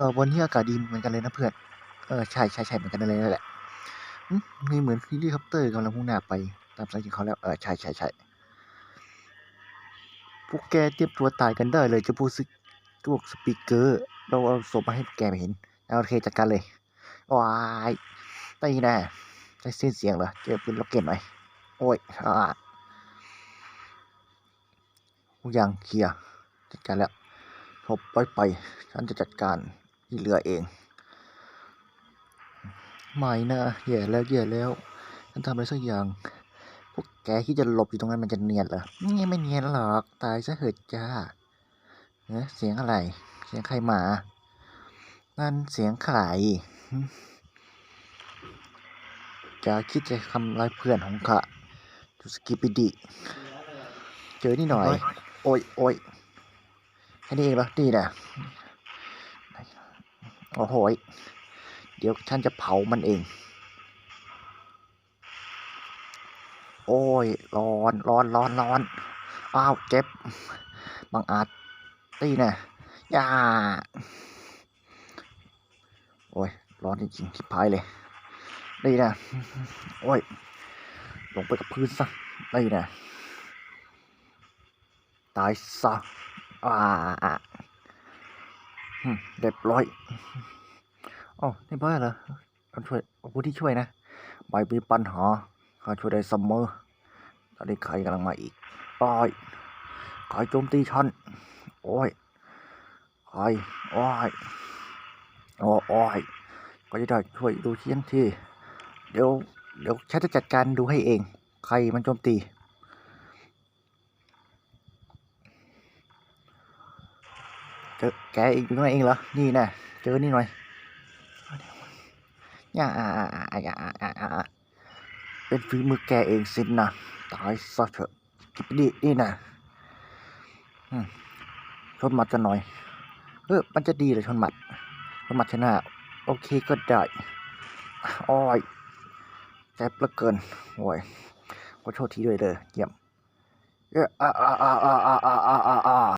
ออวันนี้อากาศดีเหมือนกันเลยนะเพื่อนเออใช่ใช่ใช่เหมือนกันเลยนั่นแหละมีเหมือนเฮลิคอปเตอร์กำลังมุ่งหน้าไปตามสายของเขาแล้วเออใช่ใช่ใช่พวกแกเตรียมตัวตายกันได้เลยจะพูดซึพวกสปีกเกอร์เราเอาศพมาให้แกไปเห็นเอาโอเคจัดการเลยว้ายตีแน่ใช้เส้นเสียงเหรอเจอปืนล็อกเก็ตหน่อยโอ้ยอ่าทุกอย่างเคลียร์จัดการแล้วทบไปไป ฉันจะจัดการ เหลือเอง ไม่นะแย่แล้วแย่แล้วฉันทำอะไรสักอย่าง พวกแกที่จะหลบอยู่ตรงนั้นมันจะเนียนเหรอนี่ไม่เนียนหรอก ตายซะเหอะจ้าเอ๊ะเสียงอะไร เสียงใครมา นั่นเสียงใครหึจะคิดจะทำร้ายเพื่อนของข้าจุสกิปปิดิ เจอนี่หน่อย โอ้ยโอ้ยแค่นี้เองเหรอนี่นะ โอ้โหเดี๋ยวฉันจะเผามันเอง โอ้ย ร้อน ร้อน ร้อน ร้อน อ้าว เจ็บ บางอาจตีนะย่า โอ้ย ร้อนจริงๆทิพายเลย นี่นะ โอ้ย ลงไปกับพื้นซะ นี่นะ ตายซะอ่า เรียบร้อยอ๋อนี่บ้าเหรอเอาช่วยเอาผู้ที่ช่วยนะไม่มีปัญหาข้าช่วยได้เสมอตอนนี้ใครกำลังมาอีกโอ้ยใครโจมตีฉันโอ้ยใครโอ้ยโอ้โอ้ยก็จะได้ช่วยดูเชียนทีเดี๋ยวเดี๋ยวฉันจะจัดการดูให้เอง ใครมันโจมตี เจอแกอีกอยู่ตรงนั้นเองเหรอ นี่นะเจอนี่หน่อยอย่าอ่าอ่าอ่าอ่าอ่าเป็นฝีมือแกเองสินะตายซะเถอะกิบดีนี่นะชนหมัดจะหน่อย เออมันจะดีเหรือชนหมัดชนหมัดชนะ โอเคก็ได้อ้อยเจ็บเหลือเกินโอ้ยขอโทษทีด้วยเลยเยี่ยมเอออ่าอ่าอ่าอ่าอ่าอ่า